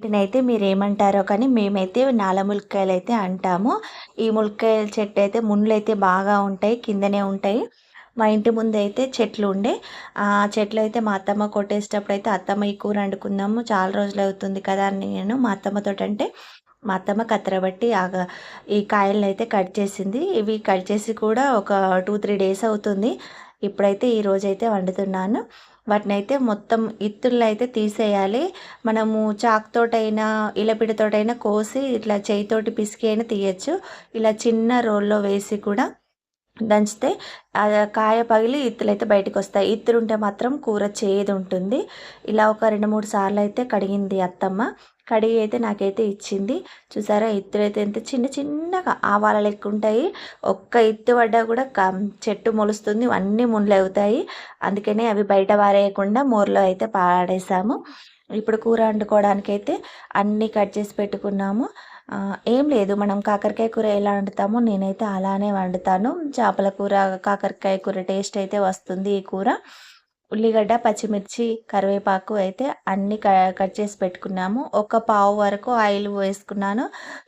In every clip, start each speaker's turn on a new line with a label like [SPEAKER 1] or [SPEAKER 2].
[SPEAKER 1] వీటినైతే మీరు ఏమంటారో కానీ మేమైతే నాల ములక్కాయలు అయితే అంటాము. ఈ ములక్కాయల చెట్టు అయితే ముళ్ళు అయితే బాగా ఉంటాయి కిందనే ఉంటాయి. మా ఇంటి ముందు అయితే చెట్లు ఉండే ఆ చెట్లు అయితే మా అత్తమ్మ కొట్టేసేటప్పుడు అయితే అత్తమ్మ ఈ కూర వండుకుందాము చాలా రోజులు అవుతుంది కదా అని నేను మా అత్తమ్మతో అంటే మా అత్తమ్మ కత్తెరబట్టి ఈ కాయలను అయితే కట్ చేసింది. ఇవి కట్ చేసి కూడా ఒక టూ త్రీ డేస్ అవుతుంది. ఇప్పుడైతే ఈ రోజైతే వండుతున్నాను. వాటిని అయితే మొత్తం ఇత్తుల్లో అయితే తీసేయాలి. మనము చాక్తోటైనా ఇలపిడితోటైనా కోసి ఇట్లా చేయితోటి పిసికి అయినా తీయచ్చు. ఇలా చిన్న రోల్లో వేసి కూడా దంచితే కాయ పగిలి ఇత్తులు అయితే బయటకు వస్తాయి ఇత్తులు ఉంటే మాత్రం కూర చేదు ఉంటుంది ఇలా ఒక రెండు మూడు సార్లు అయితే కడిగింది అత్తమ్మ. కడిగి అయితే నాకైతే ఇచ్చింది. చూసారా ఇత్తులు అయితే ఎంత చిన్న చిన్నగా ఆవాల లెక్క ఉంటాయి ఒక్క ఇత్తు పడ్డా కూడా చెట్టు మొలుస్తుంది అన్నీ ముండ్లు అవుతాయి అందుకనే అవి బయట పారేయకుండా మోర్లో అయితే పాడేసాము. ఇప్పుడు కూర వండుకోవడానికి అయితే అన్నీ కట్ చేసి పెట్టుకున్నాము. ఏం లేదు. మనం కాకరకాయ కూర ఎలా వండుతామో నేనైతే అలానే వండుతాను. చేపల కూర కాకరకాయ కూర టేస్ట్ అయితే వస్తుంది ఈ కూర. ఉల్లిగడ్డ పచ్చిమిర్చి కరివేపాకు అయితే అన్నీ కట్ చేసి పెట్టుకున్నాము. ఒక పావు వరకు ఆయిల్ వేసుకున్నాను.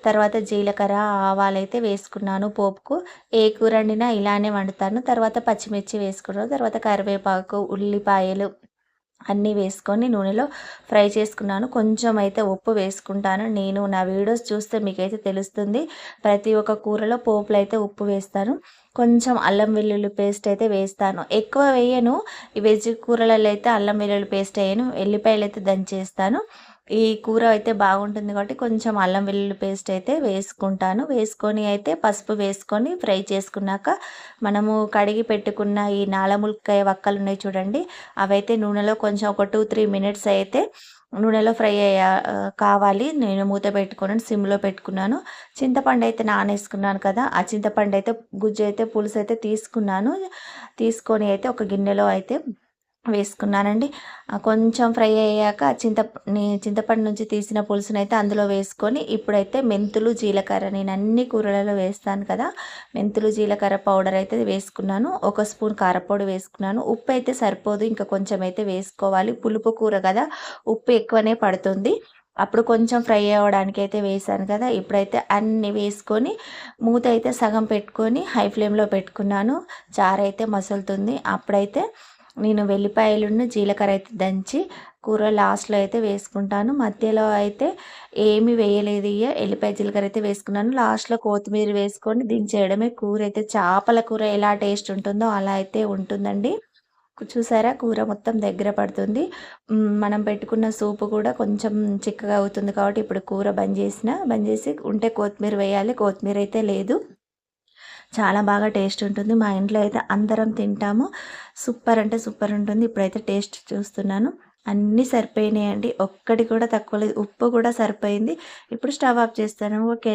[SPEAKER 1] తర్వాత జీలకర్ర ఆవాలు అయితే వేసుకున్నాను పోపుకు. ఏ కూర వండినా ఇలానే వండుతాను. తర్వాత పచ్చిమిర్చి వేసుకున్నాను. తర్వాత కరివేపాకు ఉల్లిపాయలు అన్నీ వేసుకొని నూనెలో ఫ్రై చేసుకున్నాను. కొంచెం అయితే ఉప్పు వేసుకుంటాను. నేను నా వీడియోస్ చూస్తే మీకైతే తెలుస్తుంది. ప్రతి ఒక్క కూరలో పోపులు అయితే ఉప్పు వేస్తాను. కొంచెం అల్లం వెల్లుల్లి పేస్ట్ అయితే వేస్తాను. ఎక్కువ వేయను. ఈ వెజ్ కూరలలో అయితే అల్లం వెల్లుల్లి పేస్ట్ వేయను. ఎల్లిపాయలు అయితే దంచేస్తాను. ఈ కూర అయితే బాగుంటుంది కాబట్టి కొంచెం అల్లం వెల్లుల్లి పేస్ట్ అయితే వేసుకుంటాను. వేసుకొని అయితే పసుపు వేసుకొని ఫ్రై చేసుకున్నాక మనము కడిగి పెట్టుకున్న ఈ నాలములకాయ వక్కలు ఉన్నాయి చూడండి అవైతే నూనెలో కొంచెం ఒక టూ త్రీ మినిట్స్ అయితే నూనెలో ఫ్రై అయ్యా కావాలి. నేను మూత పెట్టుకున్నాను సిమ్లో పెట్టుకున్నాను. చింతపండు అయితే నానేసుకున్నాను కదా ఆ చింతపండు అయితే గుజ్జు అయితే పులుసు అయితే తీసుకున్నాను. తీసుకొని అయితే ఒక గిన్నెలో అయితే వేసుకున్నానండి. కొంచెం ఫ్రై అయ్యాక చింత చింతపండు నుంచి తీసిన పులుసుని అయితే అందులో వేసుకొని ఇప్పుడైతే మెంతులు జీలకర్ర నేను అన్ని కూరలలో వేస్తాను కదా. మెంతులు జీలకర్ర పౌడర్ అయితే వేసుకున్నాను. ఒక స్పూన్ కారపొడి వేసుకున్నాను. ఉప్పు అయితే సరిపోదు. ఇంకా కొంచెం అయితే వేసుకోవాలి. పులుపు కూర కదా. ఉప్పు ఎక్కువనే పడుతుంది. అప్పుడు కొంచెం ఫ్రై అవ్వడానికి అయితే వేసాను కదా. ఇప్పుడైతే అన్నీ వేసుకొని మూత అయితే సగం పెట్టుకొని హై ఫ్లేమ్లో పెట్టుకున్నాను. చారు అయితే మసులుతుంది. అప్పుడైతే నేను వెల్లిపాయలను జీలకర్ర అయితే దంచి కూర లాస్ట్లో అయితే వేసుకుంటాను. మధ్యలో అయితే ఏమి వేయలేదు ఇక ఎల్లిపాయ జీలకర్ర అయితే వేసుకున్నాను. లాస్ట్లో కొత్తిమీర వేసుకొని దించేయడమే కూర అయితే. చేపల కూర ఎలా టేస్ట్ ఉంటుందో అలా అయితే ఉంటుందండి. చూసారా? కూర మొత్తం దగ్గర పడుతుంది. మనం పెట్టుకున్న సూపు కూడా కొంచెం చిక్కగా అవుతుంది కాబట్టి ఇప్పుడు కూర బంద్ చేసిన బంద్ చేసి ఉంటే కొత్తిమీర వేయాలి. కొత్తిమీర అయితే లేదు. చాలా బాగా టేస్ట్ ఉంటుంది. మా ఇంట్లో అయితే అందరం తింటాము. సూపర్ అంటే సూపర్ ఉంటుంది. ఇప్పుడైతే టేస్ట్ చూస్తున్నాను. అన్నీ సరిపోయినాయండి. ఒక్కటి కూడా తక్కువ లేదు. ఉప్పు కూడా సరిపోయింది. ఇప్పుడు స్టవ్ ఆఫ్ చేస్తాను. ఓకే.